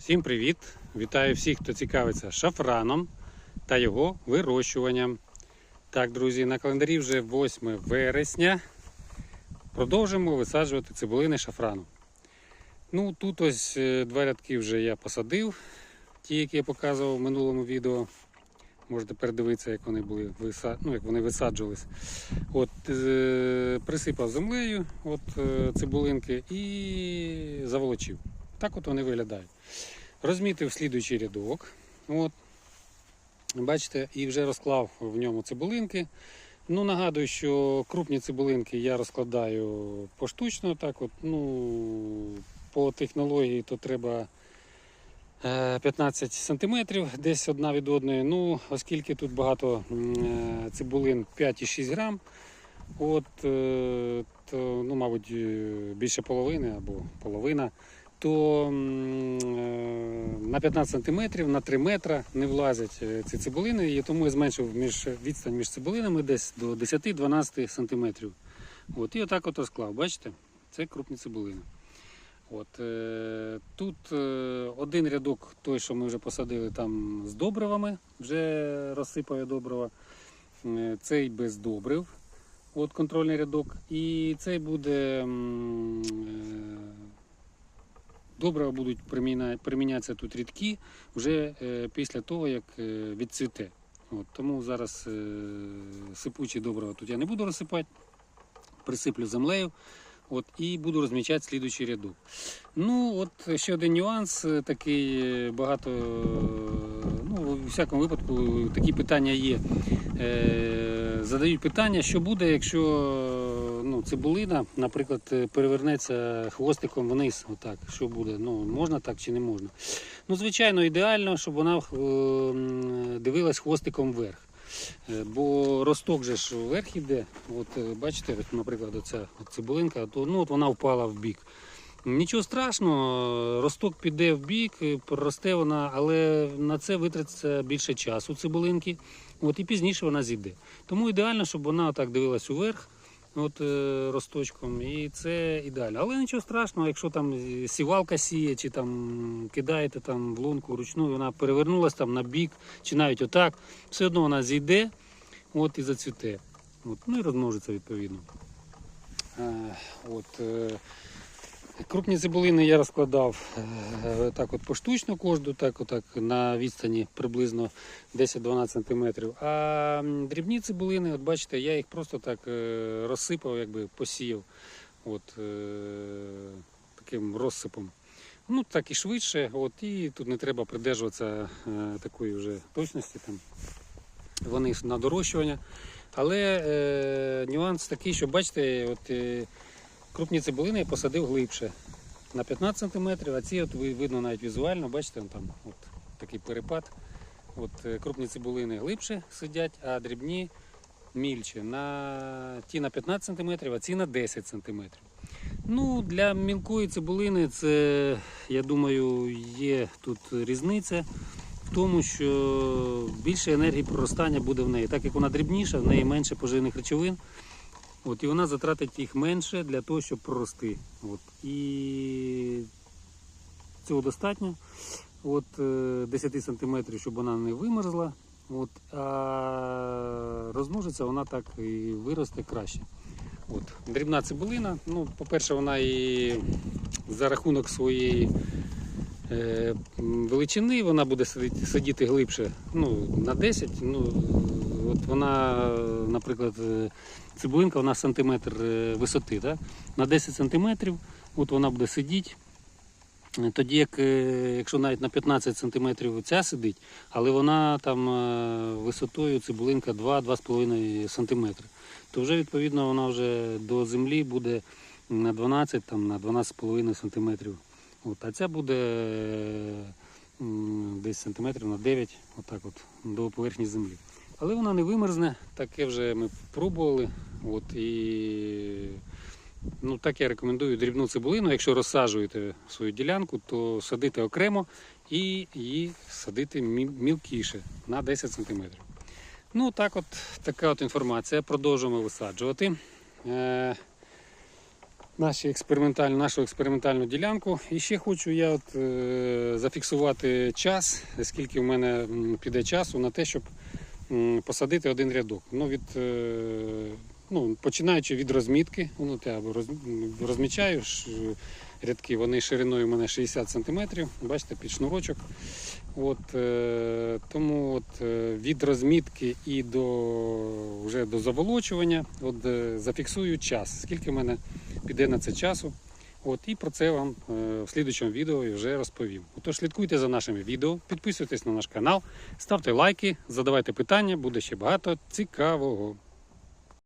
Всім привіт! Вітаю всіх, хто цікавиться шафраном та його вирощуванням. Так, друзі, на календарі вже 8 вересня. Продовжимо висаджувати цибулини шафрану. Ну, тут ось е, два рядки вже я посадив, ті, які я показував в минулому відео. Можете передивитися, як вони були ну, як вони висаджувались. От, е... Присипав землею от, е... цибулинки і заволочив. Так от вони виглядають. Розмітив слідуючий рядок. От. Бачите, і вже розклав в ньому цибулинки. Ну, нагадую, що крупні цибулинки я розкладаю поштучно. Так от, ну, по технології то треба е, 15 см десь одна від одної. Ну, оскільки тут багато е, цибулин 5,6 грам, от, е, то, ну, мабуть, е, більше половини або половина то е, на 15 см, на 3 метри не влазять е, ці цибулини, і тому я зменшив між, відстань між цибулинами десь до 10-12 см. От, і отак от розклав. Бачите? Це крупні цибулини. От, е, тут один рядок, той, що ми вже посадили там з добривами, вже розсипав я добрива. Цей без добрив. От контрольний рядок. І цей буде м, е, будуть примінятися тут рідкі вже е, після того, як е, відцвіте. От, тому зараз е, сипучі добрива тут я не буду розсипати, присиплю землею. От, і буду розмічати слідуючий рядок. Ну, от ще один нюанс, такий багато, ну, у всякому випадку такі питання є. Задають питання, що буде, якщо цибулина, наприклад, е, перевернеться хвостиком вниз. Отак, що буде? Ну, можна так чи не можна? Ну, звичайно, ідеально, щоб вона е, дивилась хвостиком вверх. Е, Бо росток же ж вверх іде. От бачите, наприклад, оця цибулинка, то ну, от вона впала в бік. Нічого страшного, росток піде в бік, проросте вона, але на це витратиться більше часу цибулинки. От, і пізніше вона зійде. Тому ідеально, щоб вона так дивилась уверх. От е, росточком, і це ідеально. Але нічого страшного, якщо там сівалка сіє, чи там кидаєте там в лунку ручну, вона перевернулась там на бік, чи навіть отак, все одно вона зійде от, і зацвіте. От, ну і розмножиться відповідно. Е, от, е, крупні цибулини я розкладав е, так от поштучно кожну, так, отак, на відстані приблизно 10-12 см. А дрібні цибулини, от бачите, я їх просто так е, розсипав, якби посіяв от, е, таким розсипом. Ну, так і швидше, от, і тут не треба придержуватися такої вже точності. Там. Вони на дорощування. Але е, нюанс такий, що бачите, от, е, крупні цибулини я посадив глибше на 15 см, а ці от видно навіть візуально, бачите, там от такий перепад. От, е, крупні цибулини глибше сидять, а дрібні мільче. На, ті на 15 см, а ці на 10 см. Ну, для мілкої цибулини це, я думаю, є тут різниця в тому, що більше енергії проростання буде в неї. Так як вона дрібніша, в неї менше поживних речовин. От, і вона затратить їх менше для того, щоб прорости. От, і цього достатньо. От, е, 10 см, щоб вона не вимерзла. От, а розмножиться вона так і виросте краще. От, дрібна цибулина. Ну, по-перше, вона і за рахунок своєї е, величини вона буде сидіти глибше ну, на 10. Ну, от вона, наприклад, е, цибулинка вона сантиметр е, висоти. Да? На 10 сантиметрів от вона буде сидіти. Е, Тоді, як, якщо навіть на 15 сантиметрів ця сидить, але вона там висотою цибулинка 2-2,5 сантиметри, то вже відповідно вона вже до землі буде на 12, там, на 12,5 сантиметрів. От, а ця буде десь сантиметрів на 9, отак от, до поверхні землі. Але вона не вимерзне, таке вже ми пробували. От, і Ну, так я рекомендую дрібну цибулину. Якщо розсаджуєте свою ділянку, то садити окремо і її садити мілкіше на 10 см. Ну, так от, така от інформація. Продовжуємо висаджувати. Е, наші експериментальну, нашу експериментальну ділянку. І ще хочу я от, е, зафіксувати час, скільки в мене піде часу на те, щоб посадити один рядок. Ну, від, е, ну, починаючи від розмітки, ну, я роз, розмічаю рядки, вони шириною у мене 60 см, бачите, під шнурочок. От, е, тому от, е, від розмітки і до, вже до заволочування от, е, зафіксую час, скільки в мене піде на це часу. От, і про це вам е, в слідучому відео вже розповім. Отож, слідкуйте за нашими відео, підписуйтесь на наш канал, ставте лайки, задавайте питання, буде ще багато цікавого.